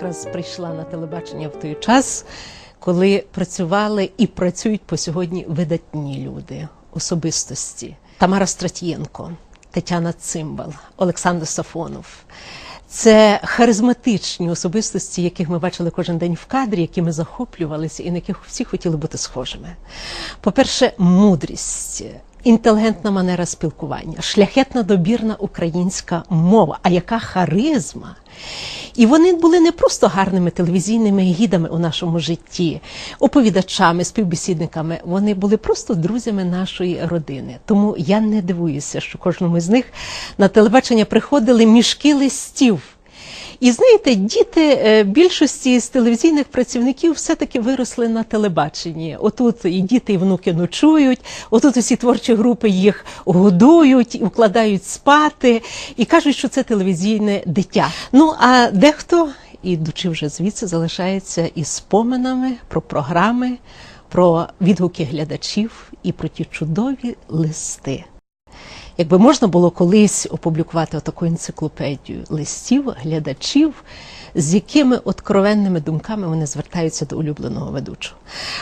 якраз прийшла на телебачення в той час, коли працювали і працюють по сьогодні видатні люди, особистості. Тамара Стратієнко, Тетяна Цимбал, Олександр Сафонов. Це харизматичні особистості, яких ми бачили кожен день в кадрі, якими захоплювалися і на яких всі хотіли бути схожими. По-перше, мудрість, інтелігентна манера спілкування, шляхетна добірна українська мова, а яка харизма. І вони були не просто гарними телевізійними гідами у нашому житті, оповідачами, співбесідниками. Вони були просто друзями нашої родини. Тому я не дивуюся, що кожному з них на телебачення приходили мішки листів. І знаєте, діти е, більшості з телевізійних працівників все-таки виросли на телебаченні. Отут і діти, і внуки ночують, отут усі творчі групи їх годують, укладають спати і кажуть, що це телевізійне дитя. Ну а дехто, ідучи вже звідси, залишається із споминами про програми, про відгуки глядачів і про ті чудові листи. Якби можна було колись опублікувати таку енциклопедію листів, глядачів, з якими откровенними думками вони звертаються до улюбленого ведучого.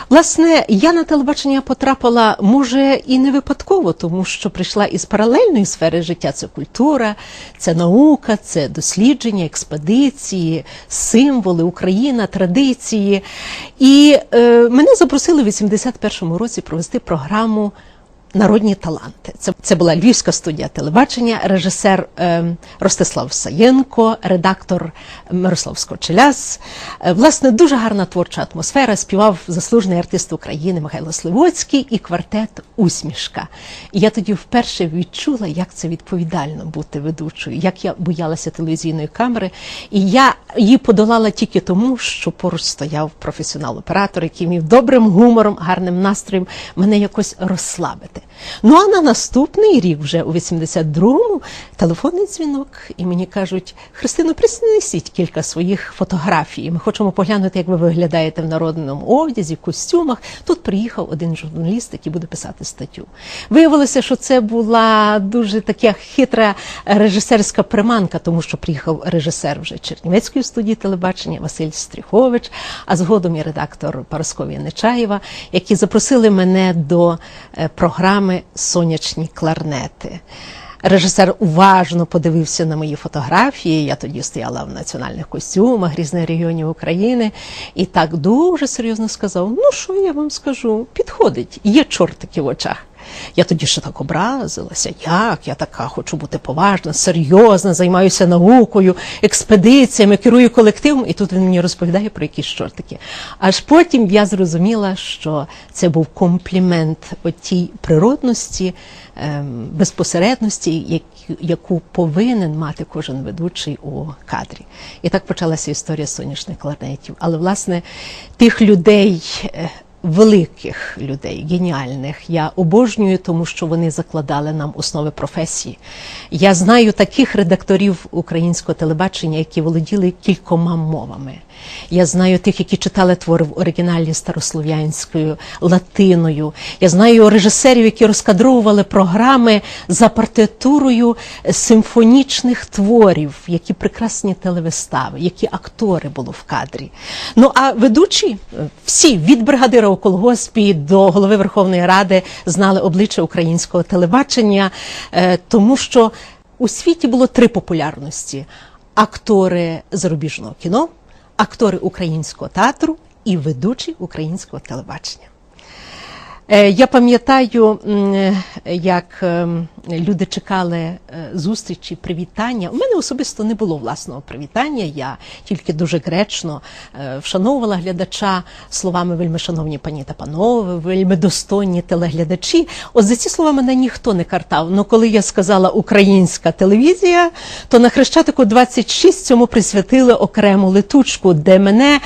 Власне, я на телебачення потрапила, може, і не випадково, тому що прийшла із паралельної сфери життя: це культура, це наука, це дослідження, експедиції, символи, Україна, традиції. І е, мене запросили в 81-му році провести програму. Народні таланти. Це це була львівська студія телебачення, режисер е, Ростислав Саєнко, редактор Мирослав Скочеляс. Е, власне, дуже гарна творча атмосфера. Співав заслужений артист України Михайло Сливоцький і квартет Усмішка. І я тоді вперше відчула, як це відповідально бути ведучою, як я боялася телевізійної камери. І я її подолала тільки тому, що поруч стояв професіонал-оператор, який міг добрим гумором, гарним настроєм мене якось розслабити. Ну а на наступний рік, вже у 82-му, телефонний дзвінок, і мені кажуть: Христино, принесіть кілька своїх фотографій. Ми хочемо поглянути, як ви виглядаєте в народному одязі, костюмах. Тут приїхав один журналіст, який буде писати статтю. Виявилося, що це була дуже така хитра режисерська приманка, тому що приїхав режисер вже Чернівецької студії телебачення Василь Стріхович, а згодом і редактор Парасковія Нечаєва, які запросили мене до програми програми Сонячні кларнети. Режисер уважно подивився на мої фотографії. Я тоді стояла в національних костюмах різних регіонів України і так дуже серйозно сказав: Ну, що я вам скажу? Підходить, є чортики в очах. Я тоді ще так образилася. Як я така хочу бути поважна, серйозна, займаюся наукою, експедиціями, керую колективом, і тут він мені розповідає про якісь чортики. Аж потім я зрозуміла, що це був комплімент тій природності, ем, безпосередності, яку повинен мати кожен ведучий у кадрі. І так почалася історія сонячних кларнетів. Але власне тих людей. Великих людей, геніальних. Я обожнюю, тому що вони закладали нам основи професії. Я знаю таких редакторів українського телебачення, які володіли кількома мовами. Я знаю тих, які читали твори в оригіналі старослов'янською, латиною. Я знаю режисерів, які розкадровували програми за партитурою симфонічних творів, які прекрасні телевистави, які актори були в кадрі. Ну а ведучі всі від бригадира у колгоспі до голови Верховної Ради знали обличчя українського телебачення, е, тому що у світі було три популярності: актори зарубіжного кіно актори українського театру і ведучі українського телебачення. Е, я пам'ятаю, як ем, люди чекали е, зустрічі, привітання. У мене особисто не було власного привітання. Я тільки дуже гречно е, вшановувала глядача словами вельми шановні пані та панове, вельми достойні телеглядачі. От за ці слова мене ніхто не картав. Ну коли я сказала українська телевізія, то на Хрещатику 26 цьому присвятили окрему летучку, де мене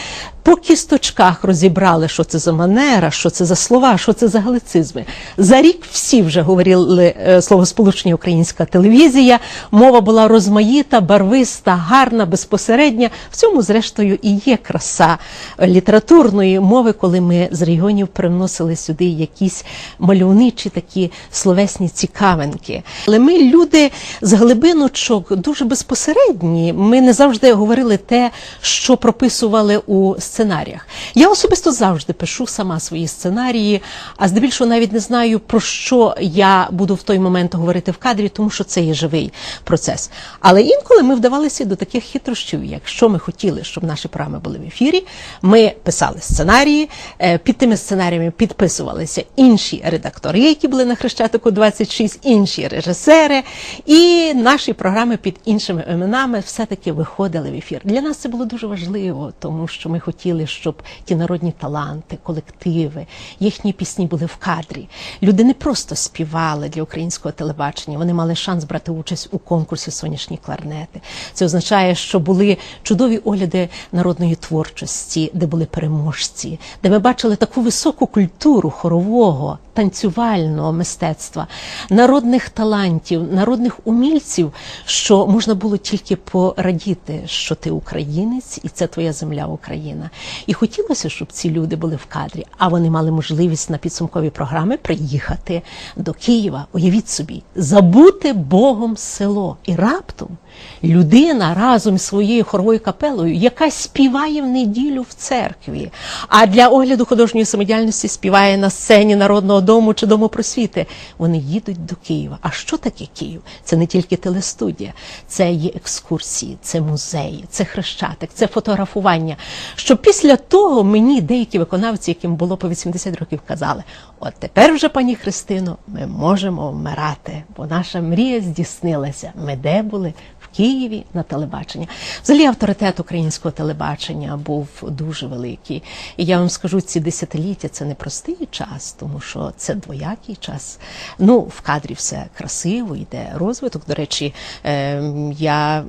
по кісточках розібрали, що це за манера, що це за слова, що це за галицизми. За рік всі вже говорили е, словосполучення українська телевізія. Мова була розмаїта, барвиста, гарна, безпосередня. В цьому, зрештою, і є краса літературної мови, коли ми з регіонів привносили сюди якісь мальовничі такі словесні цікавинки. Але ми люди з глибиночок дуже безпосередні. Ми не завжди говорили те, що прописували у сценаріях. Я особисто завжди пишу сама свої сценарії, а здебільшого навіть не знаю про що я буду в той момент говорити в кадрі, тому що це є живий процес. Але інколи ми вдавалися до таких хитрощів. Якщо ми хотіли, щоб наші програми були в ефірі, ми писали сценарії. е, Під тими сценаріями підписувалися інші редактори, які були на Хрещатику 26, інші режисери, і наші програми під іншими іменами все-таки виходили в ефір. Для нас це було дуже важливо, тому що ми хотіли, щоб ті народні таланти, колективи, їхні пісні були в кадрі. Люди не просто співали для українського телебачення, вони мали шанс брати участь у конкурсі Сонячні кларнети. Це означає, що були чудові огляди народної творчості, де були переможці, де ми бачили таку високу культуру хорового, танцювального мистецтва, народних талантів, народних умільців, що можна було тільки порадіти, що ти українець і це твоя земля Україна. І хотілося, щоб ці люди були в кадрі, а вони мали можливість на підсумкові програми приїхати до Києва. Уявіть собі, забути Богом село. І раптом людина разом зі своєю хоровою капелою, яка співає в неділю в церкві, а для огляду художньої самодіяльності співає на сцені народного дому чи дому просвіти. Вони їдуть до Києва. А що таке Київ? Це не тільки телестудія, це є екскурсії, це музеї, це хрещатик, це фотографування. Що після того мені деякі виконавці, яким було по 80 років, казали: от тепер вже, пані Христино, ми можемо вмирати, бо наша мрія здійснилася. Ми де були? В Києві на телебаченні. Взагалі авторитет українського телебачення був дуже великий. І я вам скажу, ці десятиліття це не простий час, тому що це двоякий час. Ну, в кадрі все красиво, йде розвиток. До речі, е, я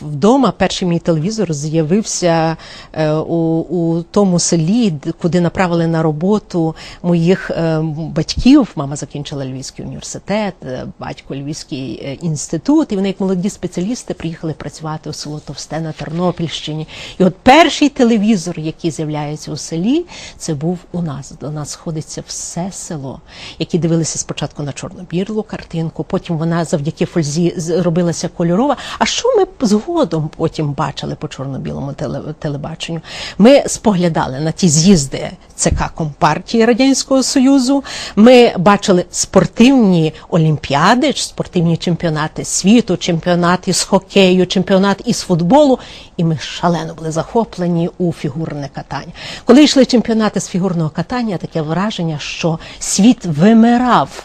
вдома перший мій телевізор з'явився е, у, у тому селі, куди направили на роботу моїх е, батьків. Мама закінчила Львівський університет, е, батько Львівський е, інститут, і вони, як молоді спеціалісти, приїхали працювати у село Товсте на Тернопільщині. І от перший телевізор, який з'являється у селі, це був у нас. До нас сходиться все село, які дивилися спочатку на чорно-білу картинку, потім вона завдяки фользі зробилася кольорова. А що ми згодом потім бачили по чорно-білому теле- телебаченню? Ми споглядали на ті з'їзди ЦК Компартії Радянського Союзу. Ми бачили спортивні олімпіади, спортивні чемпіонати світу, чемпіонат із хокею, чемпіонат із футболу. І ми шалено були захоплені у фігурне катання. Коли йшли чемпіонати з фігурного катання, таке враження, що світ вимирав,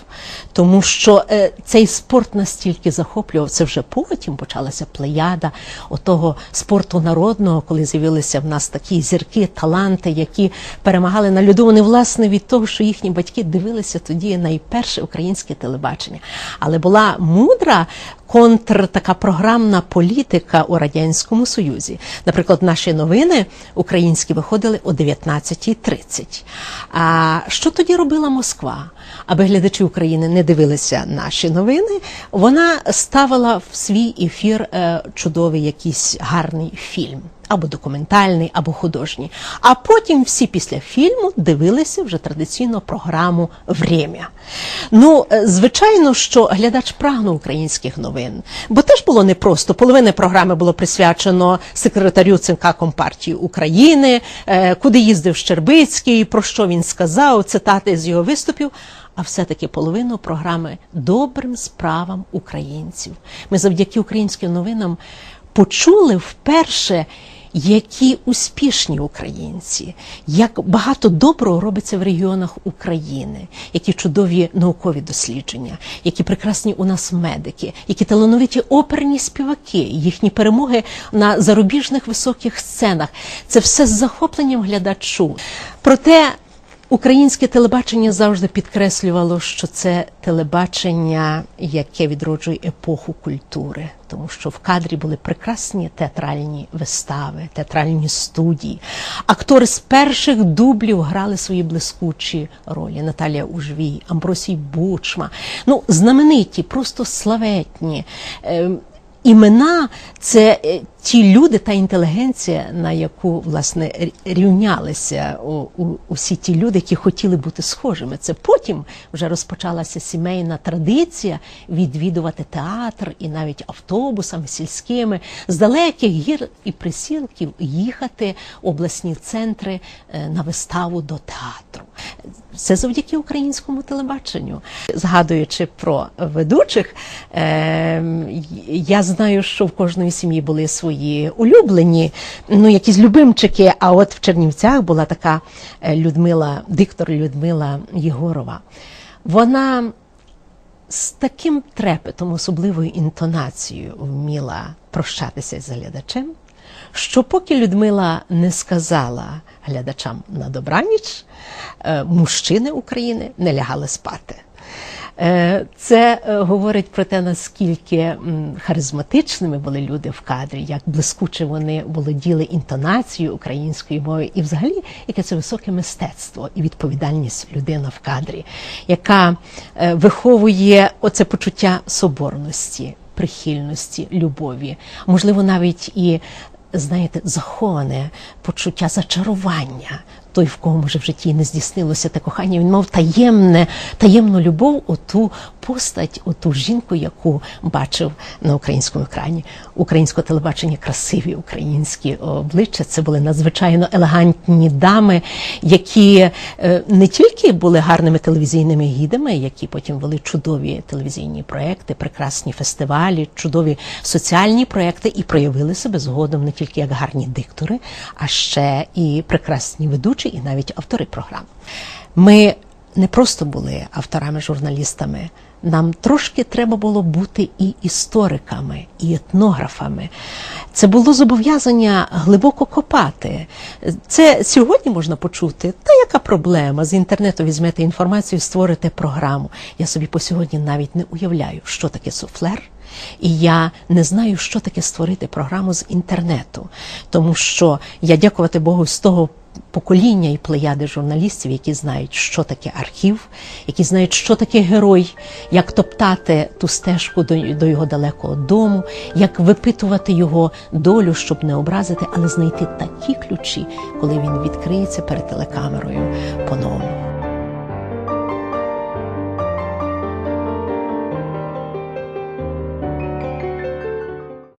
тому що е, цей спорт настільки захоплював. Це вже потім почалася плеяда отого спорту народного, коли з'явилися в нас такі зірки, таланти, які перемагали на льоду. Вони власне від того, що їхні батьки дивилися тоді найперше українське телебачення. Але була мудра контр така програмна політика у радянському союзі. Наприклад, наші новини українські виходили о 19.30. А що тоді робила Москва? Аби глядачі України не дивилися наші новини, вона ставила в свій ефір е, чудовий якийсь гарний фільм. Або документальний, або художній. А потім всі після фільму дивилися вже традиційно програму Время. Ну, е, звичайно, що глядач прагнув українських новин, бо теж було непросто. Половина програми було присвячено секретарю ЦК Компартії України, е, куди їздив Щербицький, про що він сказав, цитати з його виступів. А все-таки половину програми добрим справам українців. Ми завдяки українським новинам почули вперше, які успішні українці, як багато доброго робиться в регіонах України, які чудові наукові дослідження, які прекрасні у нас медики, які талановиті оперні співаки, їхні перемоги на зарубіжних високих сценах. Це все з захопленням глядачу. Проте Українське телебачення завжди підкреслювало, що це телебачення, яке відроджує епоху культури, тому що в кадрі були прекрасні театральні вистави, театральні студії. Актори з перших дублів грали свої блискучі ролі. Наталія Ужвій, Амбросій Бучма. Ну, знамениті, просто славетні. Ем, Імена це е, ті люди та інтелігенція, на яку власне рівнялися у, у, усі ті люди, які хотіли бути схожими. Це потім вже розпочалася сімейна традиція відвідувати театр і навіть автобусами сільськими з далеких гір і присілків їхати в обласні центри е, на виставу до театру. Це завдяки українському телебаченню. Згадуючи про ведучих, е, я знаю, що в кожної сім'ї були свої улюблені, ну якісь любимчики. А от в Чернівцях була така е, Людмила, диктор Людмила Єгорова. Вона з таким трепетом, особливою інтонацією вміла прощатися з глядачем, що поки Людмила не сказала глядачам на добраніч, е, мужчини України не лягали спати. Е, Це е, говорить про те, наскільки харизматичними були люди в кадрі, як блискуче вони володіли інтонацією української мови, і взагалі яке це високе мистецтво і відповідальність людина в кадрі, яка е, виховує оце почуття соборності, прихильності, любові, можливо, навіть і знаєте, заховане почуття зачарування. Той, в кого може в житті не здійснилося те кохання, він мав таємне, таємну любов, оту постать, оту жінку, яку бачив на українському екрані. Українського телебачення красиві українські обличчя. Це були надзвичайно елегантні дами, які е, не тільки були гарними телевізійними гідами, які потім вели чудові телевізійні проекти, прекрасні фестивалі, чудові соціальні проекти і проявили себе згодом не тільки як гарні диктори, а ще і прекрасні ведучі, і навіть автори програм. Ми не просто були авторами, журналістами. Нам трошки треба було бути і істориками, і етнографами. Це було зобов'язання глибоко копати. Це сьогодні можна почути. Та яка проблема? З інтернету візьмете інформацію, створите програму. Я собі по сьогодні навіть не уявляю, що таке суфлер. І я не знаю, що таке створити програму з інтернету, тому що я дякувати Богу з того покоління і плеяди журналістів, які знають, що таке архів, які знають, що таке герой, як топтати ту стежку до, до його далекого дому, як випитувати його долю, щоб не образити, але знайти такі ключі, коли він відкриється перед телекамерою по-новому.